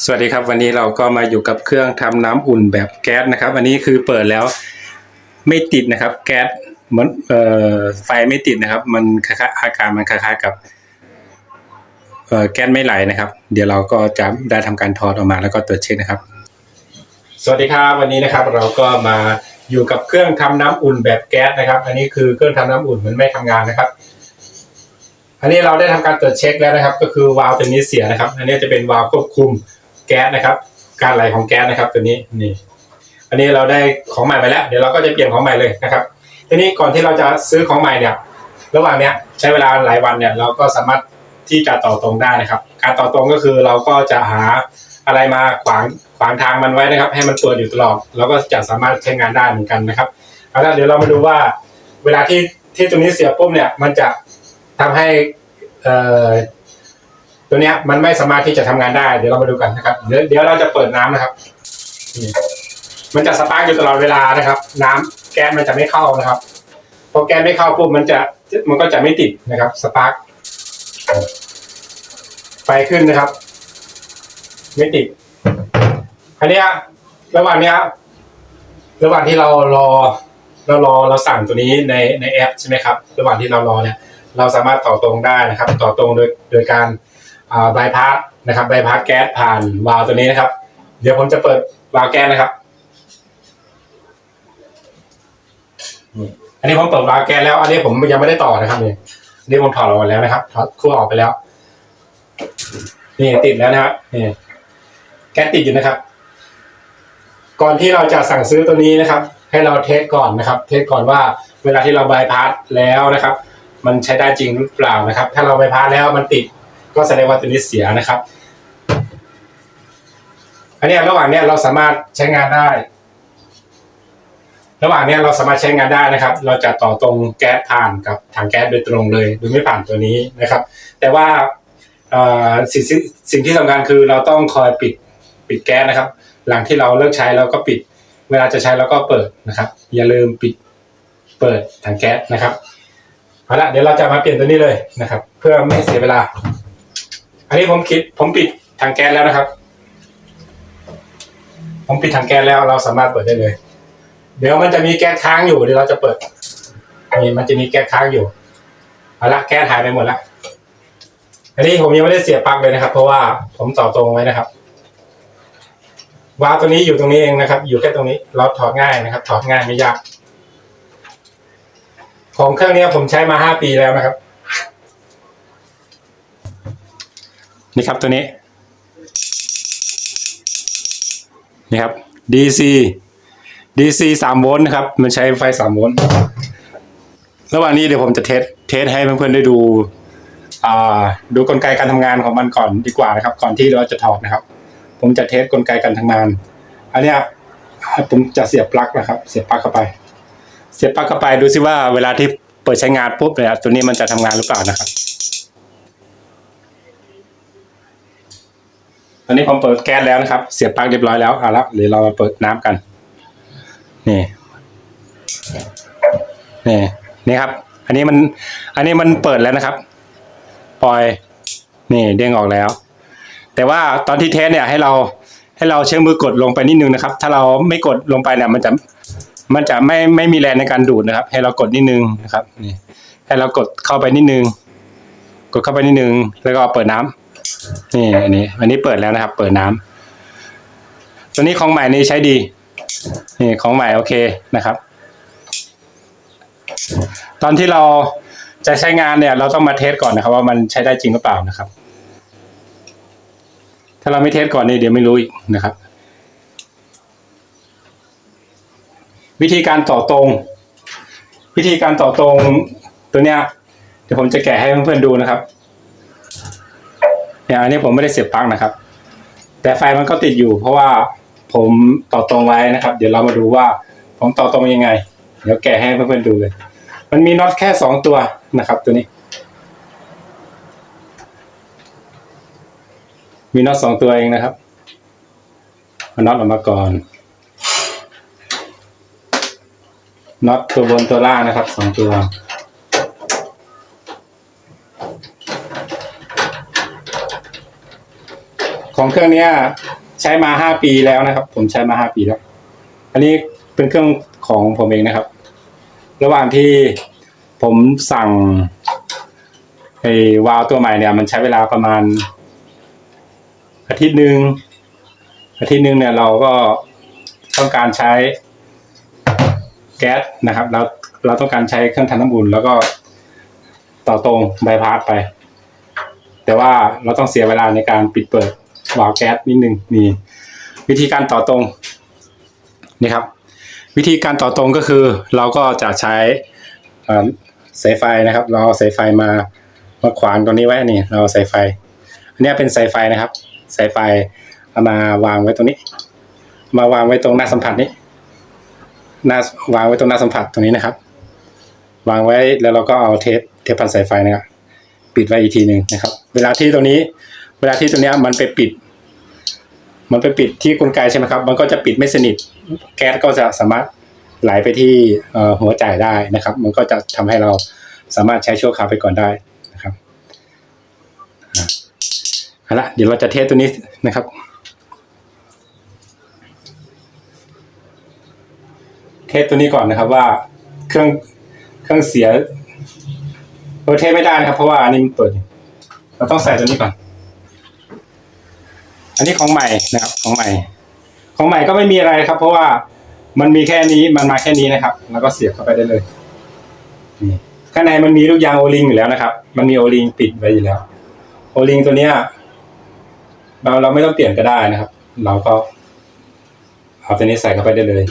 สวัสดีครับวันนี้เราก็มาอยู่กับเครื่องทำน้ำอุ่นแบบแก๊สนะครับ อันนี้คือเปิดแล้วไม่ติดนะครับ แก๊สมือนเอ่อไฟไม่ติดนะครับ มันคล้ายอาการมันคล้ายๆกับเอ่อแก๊สไม่ไหลนะครับ เดี๋ยวเราก็จะได้ทำการถอดออกมาแล้วก็ตรวจเช็คนะครับ สวัสดีครับวันนี้นะครับ เราก็มาอยู่กับเครื่องทำน้ำอุ่นแบบแก๊สนะครับ อันนี้คือเครื่องทำน้ำอุ่นมันไม่ทำงานนะครับอันนี้เราได้ทำการตรวจเช็คแล้วนะครับ ก็คือวาล์วตัวนี้เสียนะครับ อันนี้จะเป็นวาล์วควบคุม แก๊สนะครับ การไหลของแก๊สนะครับ ตัวนี้นี่ อันนี้เราได้ของใหม่ไปแล้ว เดี๋ยวเราก็จะเปลี่ยนของใหม่เลยนะครับทีนี้ก่อนที่เราจะซื้อของใหม่เนี่ย ระหว่างเนี้ยใช้เวลาหลายวันเนี่ยเราก็สามารถที่จะต่อตรงได้นะครับ การต่อตรงก็คือเราก็จะหาอะไรมาขวางขวางทางมันไว้นะครับ ให้มันเปิดอยู่ตลอดเราก็จะสามารถใช้งานได้เหมือนกันนะครับเอาละเดี๋ยวเรามาดูว่า เวลาที่ที่ตรงนี้เสียปุ๊บเนี่ย มันจะทำให้เอ่อ ตัวเนี้ยมันไม่สามารถที่จะทำงานได้ เดี๋ยวเรามาดูกันนะครับ เดี๋ยวเดี๋ยวเราจะเปิดน้ำนะครับมันจะสปาร์กอยู่ตลอดเวลานะครับ น้ำแก๊สมันจะไม่เข้านะครับพอแก๊สไม่เข้าปุ๊บมันจะมันก็จะไม่ติดนะครับสปาร์กไฟขึ้นนะครับ ไม่ติดอันนี้ระหว่างนี้ระหว่างที่เรารอเรารอเราสั่งตัวนี้ในในแอปใช่ไหมครับ ระหว่างที่เรารอเนี่ย เราสามารถต่อตรงได้นะครับ ต่อตรงโดยโดยการ บายพาสนะครับบายพาสแก๊สผ่านวาล์วตัวนี้นะครับ เดี๋ยวผมจะเปิดวาล์วแก๊สนะครับนี่อันนี้ผมเปิดวาล์วแก๊สแล้ว อันนี้ผมยังไม่ได้ต่อนะครับนี่อันนี้ผมถอดออกแล้วนะครับถอดขั้วออกไปแล้ว นี่ติดแล้วนะครับนี่แก๊สติดอยู่นะครับ ก่อนที่เราจะสั่งซื้อตัวนี้นะครับ ให้เราเทสก่อนนะครับ เทสก่อนว่าเวลาที่เราบายพาสแล้วนะครับ มันใช้ได้จริงหรือเปล่านะครับ ถ้าเราไปพาสแล้วมันติด ก็แสดงว่าตัวนี้เสียนะครับ อันนี้ระหว่างเนี้ยเราสามารถใช้งานได้ ระหว่างเนี้ยเราสามารถใช้งานได้นะครับ เราจะต่อตรงแก๊สผ่านกับถังแก๊สโดยตรงเลยโดยไม่ผ่านตัวนี้นะครับ แต่ว่าสิ่งสิ่งสิ่งที่สำคัญคือเราต้องคอยปิดปิดแก๊สนะครับ หลังที่เราเลิกใช้เราก็ปิด เวลาจะใช้เราก็เปิดนะครับ อย่าลืมปิดเปิดถังแก๊สนะครับเอาละเดี๋ยวเราจะมาเปลี่ยนตัวนี้เลยนะครับ เพื่อไม่เสียเวลา อันนี้ผมคิด ผมปิดถังแก๊สแล้วนะครับ ผมปิดถังแก๊สแล้วเราสามารถเปิดได้เลย เดี๋ยวมันจะมีแก๊สค้างอยู่เดี๋ยวเราจะเปิดนี่มันจะมีแก๊สค้างอยู่เอาละแก๊สหายไปหมดละอันนี้ผมยังไม่ได้เสียบปลั๊กเลยนะครับ เพราะว่าผมต่อตรงไว้นะครับวาล์วตัวนี้อยู่ตรงนี้เองนะครับ อยู่แค่ตรงนี้ เราถอดง่ายนะครับ ถอดง่ายไม่ยาก ของเครื่องนี้ผมใช้มาห้าปีแล้วนะครับ นี่ครับตัวนี้นี่ครับ DC DC สามโวลต์นะครับ มันใช้ไฟสามโวลต์ระหว่างนี้เดี๋ยวผมจะเทสเทสให้เพื่อนๆได้ดูอ่าดูกลไกการทำงานของมันก่อนดีกว่านะครับ ก่อนที่เราจะถอดนะครับ ผมจะเทสกลไกการทำงาน อันเนี้ยผมจะเสียบปลั๊กนะครับ เสียบปลั๊กเข้าไป เสียบปลั๊กเข้าไปดูซิว่าเวลาที่เปิดใช้งานปุ๊บเนี่ยตัวนี้มันจะทำงานหรือเปล่านะครับ ตอนนี้ผมเปิดแก๊สแล้วนะครับ เสียบปลั๊กเรียบร้อยแล้วเอาละเดี๋ยวเรามาเปิดน้ำกัน นี่ นี่ นี่ครับ อันนี้มัน อันนี้มันเปิดแล้วนะครับ ปล่อย นี่เด้งออกแล้ว แต่ว่าตอนที่เทสเนี่ยให้เราให้เราใช้มือกดลงไปนิดนึงนะครับ ถ้าเราไม่กดลงไปเนี่ยมันจะมันจะไม่ไม่มีแรงในการดูดนะครับ ให้เรากดนิดนึงนะครับ นี่ ให้เรากดเข้าไปนิดนึง กดเข้าไปนิดนึง แล้วก็เปิดน้ำ นี่อันนี้ อันนี้เปิดแล้วนะครับ เปิดน้ำตัวนี้ของใหม่นี่ใช้ดี นี่ของใหม่โอเคนะครับ ตอนที่เราจะใช้งานเนี่ย เราต้องมาเทสก่อนนะครับ ว่ามันใช้ได้จริงหรือเปล่านะครับ ถ้าเราไม่เทสก่อนนี่เดี๋ยวไม่รู้อีกนะครับ วิธีการต่อตรง วิธีการต่อตรงตัวเนี้ยเดี๋ยวผมจะแกะให้เพื่อนๆดูนะครับ เนี่ยอันนี้ผมไม่ได้เสียบปลั๊กนะครับ แต่ไฟมันก็ติดอยู่ เพราะว่าผมต่อตรงไว้นะครับ เดี๋ยวเรามาดูว่าผมต่อตรงยังไง เดี๋ยวแกะให้เพื่อนๆดูเลย มันมีน็อตแค่สองตัวนะครับ ตัวนี้ มีน็อตสองตัวเองนะครับเอาน็อตออกมาก่อนน็อตตัวบนตัวล่างนะครับสองตัว ของเครื่องเนี้ยใช้มาห้าปีแล้วนะครับ ผมใช้มาห้าปีแล้ว อันนี้เป็นเครื่องของผมเองนะครับ ระหว่างที่ผมสั่งไอ้วาล์วตัวใหม่เนี่ย มันใช้เวลาประมาณ อาทิตย์หนึ่งอาทิตย์หนึ่งเนี่ยเราก็ต้องการใช้แก๊สนะครับเราเราต้องการใช้เครื่องทำน้ำอุ่นแล้วก็ต่อตรงใบพาสไป แต่ว่าเราต้องเสียเวลาในการปิดเปิด วาล์วแก๊สนิดนึงนี่ วิธีการต่อตรงนี่ครับ วิธีการต่อตรงก็คือ เราก็จะใช้เสายไฟนะครับ เราเอาสายไฟมามาขวางตรงนี้ไว้นี่ เราเอาสายไฟ อันนี้เป็นสายไฟนะครับสายไฟเอามาวางไว้ตรงนี้ มาวางไว้ตรงหน้าสัมผัสนี้หน้าวางไว้ตรงหน้าสัมผัสตรงนี้นะครับ วางไว้แล้วเราก็เอาเทปเทปพันสายไฟนะครับปิดไว้อีกทีหนึ่งนะครับ เวลาที่ตรงนี้ เวลาที่ตรงนี้มันไปปิด มันไปปิดที่กลไกใช่ไหมครับ มันก็จะปิดไม่สนิท แก๊สก็จะสามารถไหลไปที่หัวจ่ายได้นะครับ มันก็จะทำให้เราสามารถใช้ชั่วคราวไปก่อนได้นะครับเอาละเดี๋ยวเราจะเทสตัวนี้นะครับเทสตัวนี้ก่อนนะครับว่าเครื่องเครื่องเสียเออเทสไม่ได้นะครับ เพราะว่าอันนี้มันเปิดอยู่เราต้องใส่ตัวนี้ก่อน อันนี้ของใหม่นะครับ ของใหม่ ของใหม่ก็ไม่มีอะไรครับ เพราะว่ามันมีแค่นี้มันมาแค่นี้นะครับ แล้วก็เสียบเข้าไปได้เลยนี่ข้างในมันมีลูกยางโอลิงอยู่แล้วนะครับ มันมีโอลิงปิดไว้อยู่แล้ว โอลิงตัวเนี้ยเราเราไม่ต้องเปลี่ยนก็ได้นะครับ เราก็เอาตัวนี้ใส่เข้าไปได้เลย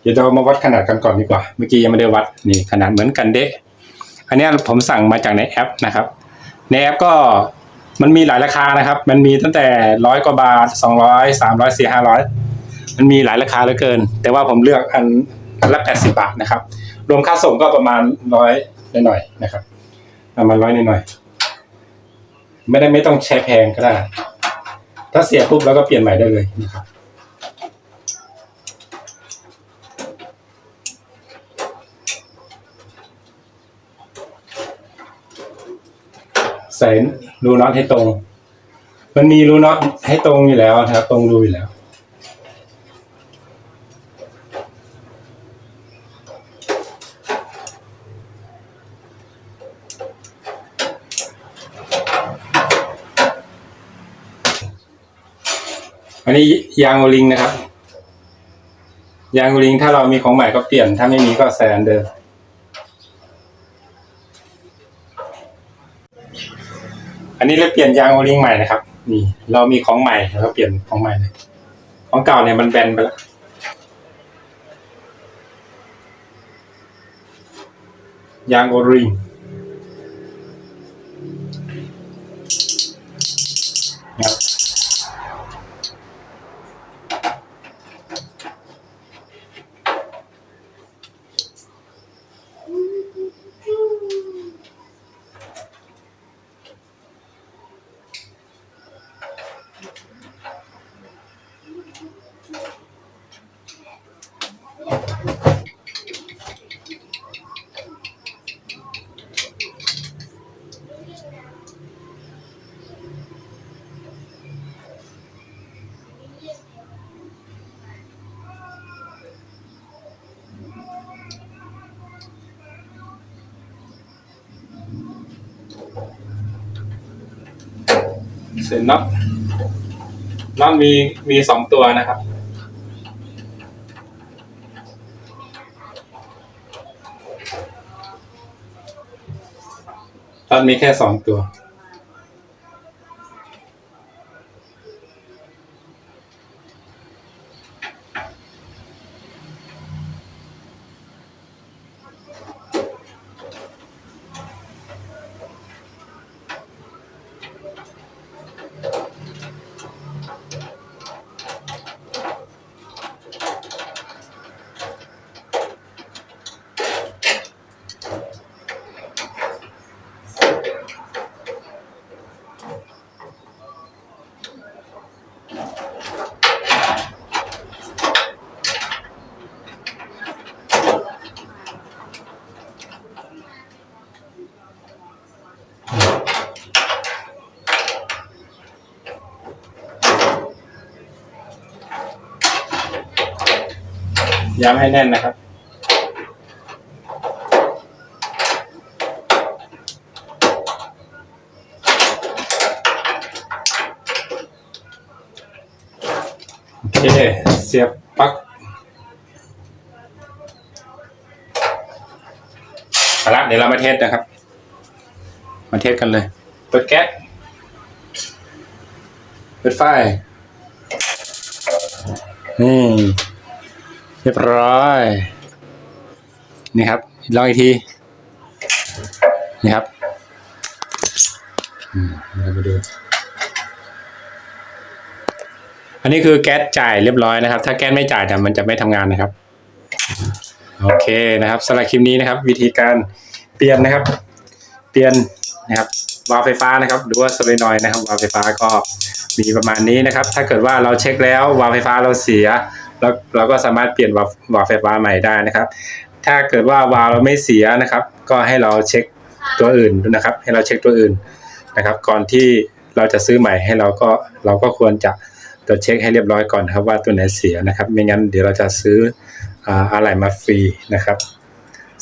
เดี๋ยวเรามาวัดขนาดกันก่อนดีกว่า เมื่อกี้ยังไม่ได้วัดนี่ขนาดเหมือนกันเดะอันนี้ผมสั่งมาจากในแอปนะครับ ในแอปก็ มันมีหลายราคานะครับ มันมีตั้งแต่ร้อยกว่าบาทสองร้อยสามร้อยสี่ห้าร้อยมันมีหลายราคาเหลือเกิน แต่ว่าผมเลือกอันละแปดสิบาทนะครับ รวมค่าส่งก็ประมาณร้อยหน่อยๆนะครับ ประมาณร้อยหน่อยๆไม่ได้ไม่ต้องใช้แพงก็ได้ ถ้าเสียปุ๊บแล้วก็เปลี่ยนใหม่ได้เลยนะครับใส่ รูน็อตให้ตรง มันมีรูน็อตให้ตรงอยู่แล้วนะครับ ตรงรูอยู่แล้ว อันนี้ยางโอลิงนะครับ ยางโอลิงถ้าเรามีของใหม่ก็เปลี่ยน ถ้าไม่มีก็ใส่อันเดิม อันนี้เราเปลี่ยนยางโอลิงใหม่นะครับ นี่ เรามีของใหม่แล้วก็เปลี่ยนของใหม่เลยของเก่าเนี่ยมันแบนไปแล้วยางโอลิง เสร็จน็อตน็อตมีมีสองตัวนะครับ น็อตมีแค่สองตัว ย้ำให้แน่นนะครับ โอเค เสียบปลั๊กเอาละเดี๋ยวเรามาเทสนะครับ มาเทสกันเลย เปิดแก๊ส เปิดไฟ นี่ เรียบร้อย นี่ครับลองอีกที นี่ครับมาดูอันนี้คือแก๊สจ่ายเรียบร้อยนะครับ ถ้าแก๊สไม่จ่ายเนี่ยมันจะไม่ทำงานนะครับ โอเคนะครับสำหรับคลิปนี้นะครับ วิธีการเปลี่ยนนะครับ เปลี่ยนนะครับวาล์วไฟฟ้านะครับหรือว่าโซเลนอยนะครับวาล์วไฟฟ้าก็มีประมาณนี้นะครับ ถ้าเกิดว่าเราเช็คแล้ววาล์วไฟฟ้าเราเสีย เราเราก็สามารถเปลี่ยนวาล์ววาล์วไฟฟ้าใหม่ได้นะครับ ถ้าเกิดว่าวาล์วเราไม่เสียนะครับ ก็ให้เราเช็คตัวอื่นนะครับ ให้เราเช็คตัวอื่นนะครับ ก่อนที่เราจะซื้อใหม่ให้เราก็เราก็ควรจะตรวจเช็คให้เรียบร้อยก่อนครับว่าตัวไหนเสียนะครับ ไม่งั้นเดี๋ยวเราจะซื้ออ่าอะไรมาฟรีนะครับ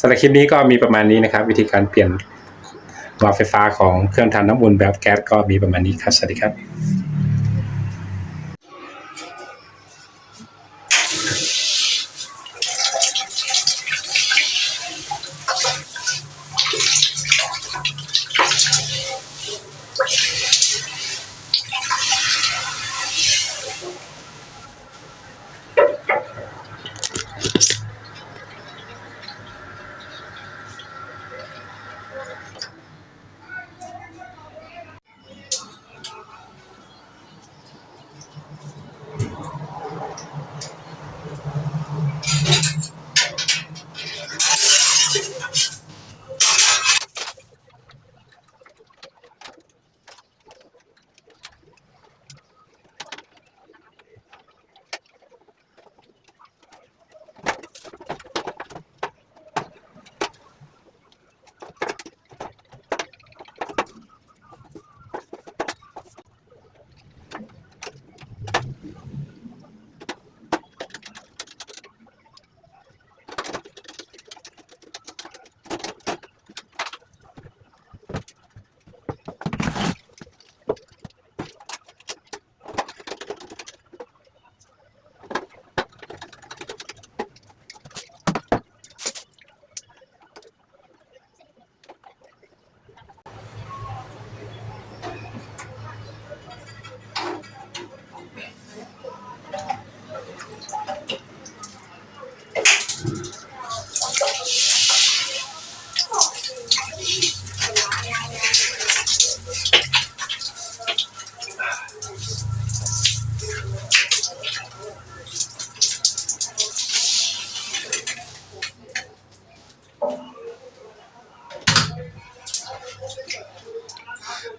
สำหรับคลิปนี้ก็มีประมาณนี้นะครับ วิธีการเปลี่ยนวาล์วไฟฟ้าของเครื่องทำน้ำอุ่นแบบแก๊สก็มีประมาณนี้ครับสวัสดีครับ Thank you.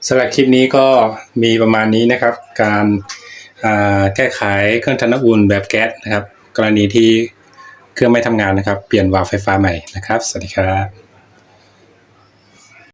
สำหรับคลิปนี้ก็มีประมาณนี้นะครับ การแก้ไขเครื่องทำน้ำอุ่นแบบแก๊สนะครับ กรณีที่เครื่องไม่ทำงานนะครับ เปลี่ยนวาล์วไฟฟ้าใหม่นะครับ สวัสดีครับ